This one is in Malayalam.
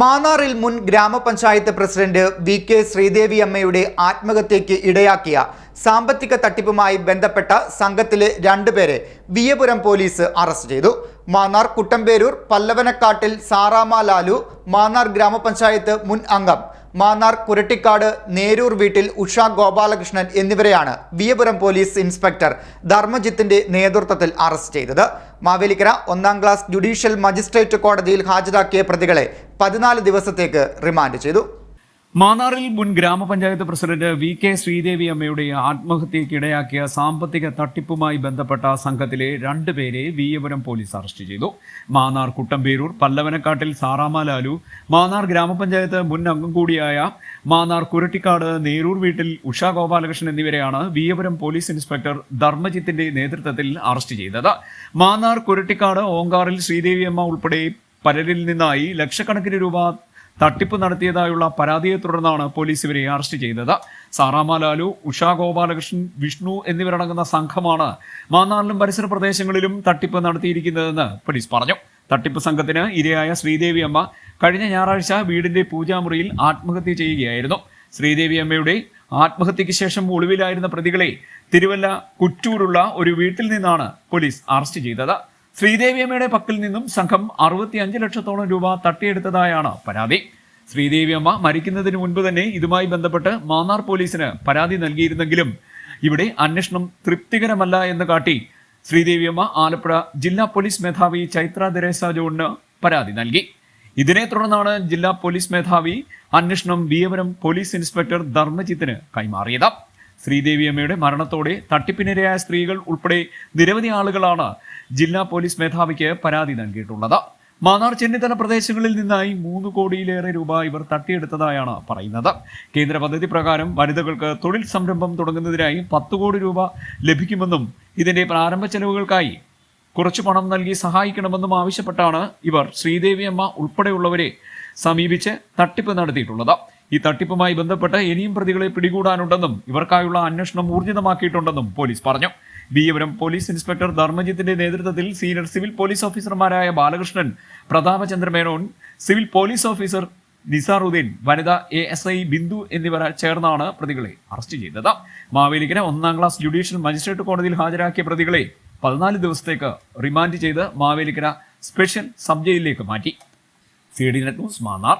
മാന്നാറിൽ മുൻ ഗ്രാമപഞ്ചായത്ത് പ്രസിഡന്റ് വി കെ ശ്രീദേവി അമ്മയുടെ ആത്മഹത്യയ്ക്ക് ഇടയാക്കിയ സാമ്പത്തിക തട്ടിപ്പുമായി ബന്ധപ്പെട്ട സംഘത്തിലെ രണ്ടുപേരെ വിയപുരം പോലീസ് അറസ്റ്റ് ചെയ്തു. മാന്നാർ കുട്ടമ്പേരൂർ പല്ലവനക്കാട്ടിൽ സാറാമ ലാലു മാന്നാർ ഗ്രാമപഞ്ചായത്ത് മുൻ അംഗം മാന്നാർ കുരട്ടിക്കാട് നേരൂർ വീട്ടിൽ ഉഷ ഗോപാലകൃഷ്ണൻ എന്നിവരെയാണ് വിയപുരം പോലീസ് ഇൻസ്പെക്ടർ ധർമ്മജിത്തിന്റെ നേതൃത്വത്തിൽ അറസ്റ്റ് ചെയ്തത്. മാവേലിക്കര ഒന്നാം ക്ലാസ് ജുഡീഷ്യൽ മജിസ്ട്രേറ്റ് കോടതിയിൽ ഹാജരാക്കിയ പ്രതികളെ പതിനാല് ദിവസത്തേക്ക് റിമാൻഡ് ചെയ്തു. മാന്നാറിൽ മുൻ ഗ്രാമപഞ്ചായത്ത് പ്രസിഡന്റ് വി കെ ശ്രീദേവി അമ്മയുടെ ആത്മഹത്യയ്ക്ക് ഇടയാക്കിയ സാമ്പത്തിക തട്ടിപ്പുമായി ബന്ധപ്പെട്ട സംഘത്തിലെ രണ്ടുപേരെ വീയപുരം പോലീസ് അറസ്റ്റ് ചെയ്തു. മാന്നാർ കുട്ടമ്പേരൂർ പല്ലവനക്കാട്ടിൽ സാറാമ ലാലു മാന്നാർ ഗ്രാമപഞ്ചായത്ത് മുൻ അംഗം കൂടിയായ മാന്നാർ കുരട്ടിക്കാട് നേരൂർ വീട്ടിൽ ഉഷ ഗോപാലകൃഷ്ണൻ എന്നിവരെയാണ് വീയപുരം പോലീസ് ഇൻസ്പെക്ടർ ധർമ്മജിത്തിന്റെ നേതൃത്വത്തിൽ അറസ്റ്റ് ചെയ്തത്. മാന്നാർ കുരട്ടിക്കാട് ഓങ്കാറിൽ ശ്രീദേവിയമ്മ ഉൾപ്പെടെ പലരിൽ നിന്നായി ലക്ഷക്കണക്കിന് രൂപ തട്ടിപ്പ് നടത്തിയതായുള്ള പരാതിയെ തുടർന്നാണ് പോലീസ് ഇവരെ അറസ്റ്റ് ചെയ്തത്. സാറാമ ലാലു ഉഷ ഗോപാലകൃഷ്ണൻ വിഷ്ണു എന്നിവരടങ്ങുന്ന സംഘമാണ് മാന്നാറിലും പരിസര പ്രദേശങ്ങളിലും തട്ടിപ്പ് നടത്തിയിരിക്കുന്നതെന്ന് പോലീസ് പറഞ്ഞു. തട്ടിപ്പ് സംഘത്തിന് ഇരയായ ശ്രീദേവി അമ്മ കഴിഞ്ഞ ഞായറാഴ്ച വീടിന്റെ പൂജാമുറിയിൽ ആത്മഹത്യ ചെയ്യുകയായിരുന്നു. ശ്രീദേവി അമ്മയുടെ ആത്മഹത്യയ്ക്ക് ശേഷം ഒളിവിലായിരുന്ന പ്രതികളെ തിരുവല്ല കുറ്റൂരുള്ള ഒരു വീട്ടിൽ നിന്നാണ് പോലീസ് അറസ്റ്റ് ചെയ്തത്. ശ്രീദേവിയമ്മയുടെ പക്കൽ നിന്നും സംഘം അറുപത്തിയഞ്ച് ലക്ഷത്തോളം രൂപ തട്ടിയെടുത്തതായാണ് പരാതി. ശ്രീദേവിയമ്മ മരിക്കുന്നതിന് മുൻപ് തന്നെ ഇതുമായി ബന്ധപ്പെട്ട് മാന്നാർ പോലീസിന് പരാതി നൽകിയിരുന്നെങ്കിലും ഇവിടെ അന്വേഷണം തൃപ്തികരമല്ല എന്ന് കാട്ടി ശ്രീദേവിയമ്മ ആലപ്പുഴ ജില്ലാ പോലീസ് മേധാവി ചൈത്ര തെരേസ ജോണിന് പരാതി നൽകി. ഇതിനെ തുടർന്നാണ് ജില്ലാ പോലീസ് മേധാവി അന്വേഷണം വിയവരം പോലീസ് ഇൻസ്പെക്ടർ ധർമ്മജിത്തിന് കൈമാറിയത്. ശ്രീദേവിയമ്മയുടെ മരണത്തോടെ തട്ടിപ്പിനിരയായ സ്ത്രീകൾ ഉൾപ്പെടെ നിരവധി ആളുകളാണ് ജില്ലാ പോലീസ് മേധാവിക്ക് പരാതി നൽകിയിട്ടുള്ളത്. മാന്നാർ ചെന്നിത്തല പ്രദേശങ്ങളിൽ നിന്നായി മൂന്ന് കോടിയിലേറെ രൂപ ഇവർ തട്ടിയെടുത്തതായാണ് പറയുന്നത്. കേന്ദ്ര പദ്ധതി പ്രകാരം വനിതകൾക്ക് തൊഴിൽ സംരംഭം തുടങ്ങുന്നതിനായി പത്ത് കോടി രൂപ ലഭിക്കുമെന്നും ഇതിന്റെ പ്രാരംഭ ചെലവുകൾക്കായി കുറച്ചു പണം നൽകി സഹായിക്കണമെന്നും ആവശ്യപ്പെട്ടാണ് ഇവർ ശ്രീദേവിയമ്മ ഉൾപ്പെടെയുള്ളവരെ സമീപിച്ച് തട്ടിപ്പ് നടത്തിയിട്ടുള്ളത്. ഈ തട്ടിപ്പുമായി ബന്ധപ്പെട്ട് ഇനിയും പ്രതികളെ പിടികൂടാനുണ്ടെന്നും ഇവർക്കായുള്ള അന്വേഷണം ഊർജിതമാക്കിയിട്ടുണ്ടെന്നും പോലീസ് പറഞ്ഞു. ബിയപുരം പോലീസ് ഇൻസ്പെക്ടർ ധർമ്മജിത്തിന്റെ നേതൃത്വത്തിൽ സീനിയർ സിവിൽ പോലീസ് ഓഫീസർമാരായ Balakrishnan Prathapachandra Menon civil police officer Nizaruddin Vanitha A S I Bindu എന്നിവർ ചേർന്നാണ് പ്രതികളെ അറസ്റ്റ് ചെയ്തത്. മാവേലിക്കര ഒന്നാം ക്ലാസ് ജുഡീഷ്യൽ മജിസ്ട്രേറ്റ് കോടതിയിൽ ഹാജരാക്കിയ പ്രതികളെ പതിനാല് ദിവസത്തേക്ക് റിമാൻഡ് ചെയ്ത് മാവേലിക്കര സ്പെഷ്യൽ സബ് ജയിലിലേക്ക് മാറ്റി. C D net news Mannar.